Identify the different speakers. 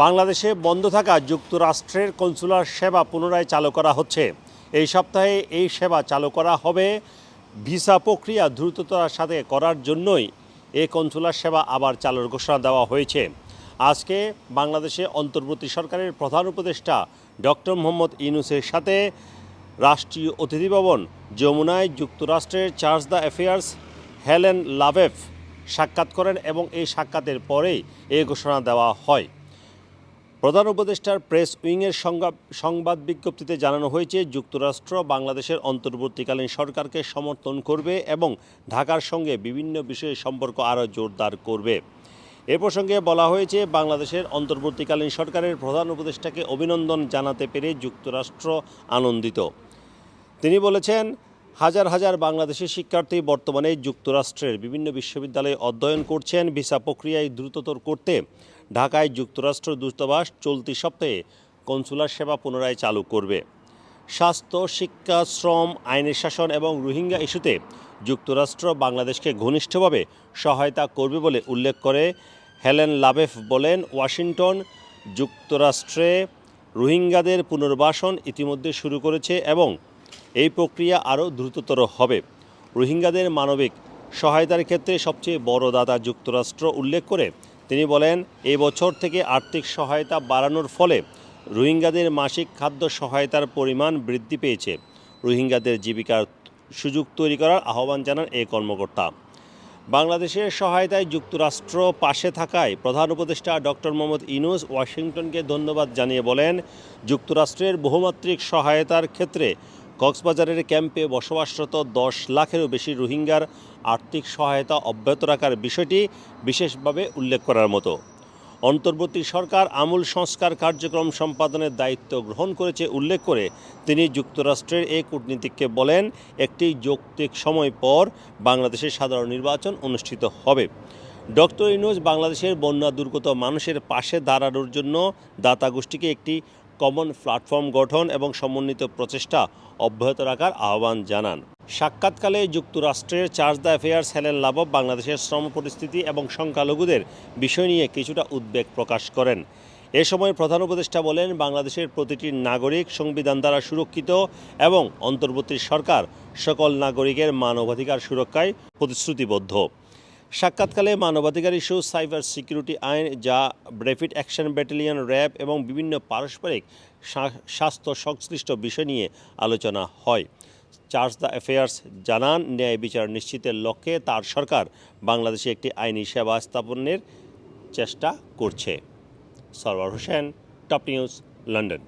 Speaker 1: বাংলাদেশে বন্ধ থাকা যুক্তরাষ্ট্রের কনসুলার সেবা পুনরায় চালু করা হচ্ছে। এই সপ্তাহে এই সেবা চালু করা হবে। ভিসা প্রক্রিয়া দ্রুততার সাথে করার জন্যই এই কনসুলার সেবা আবার চালুর ঘোষণা দেওয়া হয়েছে। আজকে বাংলাদেশে অন্তর্বর্তী সরকারের প্রধান উপদেষ্টা ডক্টর মোহাম্মদ ইউনুসের সাথে রাষ্ট্রীয় অতিথি ভবন যমুনায় যুক্তরাষ্ট্রের charge d' affaires Helen Lafave সাক্ষাৎ করেন এবং এই সাক্ষাতের পরেই এই ঘোষণা দেওয়া হয়। প্রধান উপদেষ্টার প্রেস উইংয়ের সংবাদ বিজ্ঞপ্তিতে জানানো হয়েছে, যুক্তরাষ্ট্র বাংলাদেশের অন্তর্বর্তীকালীন সরকারকে সমর্থন করবে এবং ঢাকার সঙ্গে বিভিন্ন বিষয়ে সম্পর্ক আরও জোরদার করবে। এ প্রসঙ্গে বলা হয়েছে, বাংলাদেশের অন্তর্বর্তীকালীন সরকারের প্রধান উপদেষ্টাকে অভিনন্দন জানাতে পেরে যুক্তরাষ্ট্র আনন্দিত। তিনি বলেছেন, হাজার হাজার বাংলাদেশি শিক্ষার্থী বর্তমানে যুক্তরাষ্ট্রের বিভিন্ন বিশ্ববিদ্যালয়ে অধ্যয়ন করছেন, ভিসা প্রক্রিয়ায় দ্রুততর করতে ঢাকায় যুক্তরাষ্ট্র দূতাবাস চলতি সপ্তাহে কনসুলার সেবা পুনরায় চালু করবে। স্বাস্থ্য, শিক্ষা, শ্রম, আইনের শাসন এবং রোহিঙ্গা ইস্যুতে যুক্তরাষ্ট্র বাংলাদেশকে ঘনিষ্ঠভাবে সহায়তা করবে বলে উল্লেখ করে হেলেন লাভেফ বলেন, ওয়াশিংটন যুক্তরাষ্ট্রে রোহিঙ্গাদের পুনর্বাসন ইতিমধ্যে শুরু করেছে এবং এই প্রক্রিয়া আরও দ্রুততর হবে। রোহিঙ্গাদের মানবিক সহায়তার ক্ষেত্রে সবচেয়ে বড় দাতা যুক্তরাষ্ট্র উল্লেখ করে তিনি বলেন এই বছর থেকে আর্থিক সহায়তা বাড়ানোর ফলে রোহিঙ্গাদের মাসিক খাদ্য সহায়তার পরিমাণ বৃদ্ধি পেয়েছে। রোহিঙ্গাদের জীবিকার সুযোগ তৈরি করার আহ্বান জানান এই কর্মকর্তা। বাংলাদেশের সহায়তায় যুক্তরাষ্ট্র পাশে থাকায় প্রধান উপদেষ্টা ডক্টর মোহাম্মদ ইনুস ওয়াশিংটনকে ধন্যবাদ জানিয়ে বলেন, যুক্তরাষ্ট্রের বহুমাত্রিক সহায়তার ক্ষেত্রে কক্সবাজারের ক্যাম্পে বসবাসরত দশ লাখেরও বেশি রোহিঙ্গার আর্থিক সহায়তা অব্যাহত রাখার বিষয়টি বিশেষভাবে উল্লেখ করার মতো। অন্তর্বর্তী সরকার আমূল সংস্কার কার্যক্রম সম্পাদনের দায়িত্ব গ্রহণ করেছে উল্লেখ করে তিনি যুক্তরাষ্ট্রের এই কূটনীতিককে বলেন, একটি যৌক্তিক সময় পর বাংলাদেশের সাধারণ নির্বাচন অনুষ্ঠিত হবে। ডক্টর ইনোজ বাংলাদেশের বন্যা দুর্গত মানুষের পাশে দাঁড়ানোর জন্য দাতা গোষ্ঠীকে একটি কমন প্ল্যাটফর্ম গঠন এবং সমন্বিত প্রচেষ্টা অব্যাহত রাখার আহ্বান জানান। সাক্ষাৎকালে যুক্তরাষ্ট্রের charge d' affaires Helen Lafave বাংলাদেশের শ্রম পরিস্থিতি এবং সংখ্যালঘুদের বিষয় নিয়ে কিছুটা উদ্বেগ প্রকাশ করেন। এ সময় প্রধান উপদেষ্টা বলেন, বাংলাদেশের প্রতিটি নাগরিক সংবিধান দ্বারা সুরক্ষিত এবং অন্তর্বর্তী সরকার সকল নাগরিকের মানবাধিকার সুরক্ষায় প্রতিশ্রুতিবদ্ধ। সাক্ষাৎকালে মানবাধিকার ইস্যু, সাইবার সিকিউরিটি আইন, যা ব্রেফিট অ্যাকশন ব্যাটালিয়ন, র্যাব এবং বিভিন্ন পারস্পরিক স্বাস্থ্য সংশ্লিষ্ট বিষয় নিয়ে আলোচনা হয়। চার্জ দ্য অ্যাফেয়ার্স জানান, ন্যায় বিচার নিশ্চিতের লক্ষ্যে তার সরকার বাংলাদেশে একটি আইনি সেবা স্থাপনের চেষ্টা করছে। Sarwar Hossain, top news, London.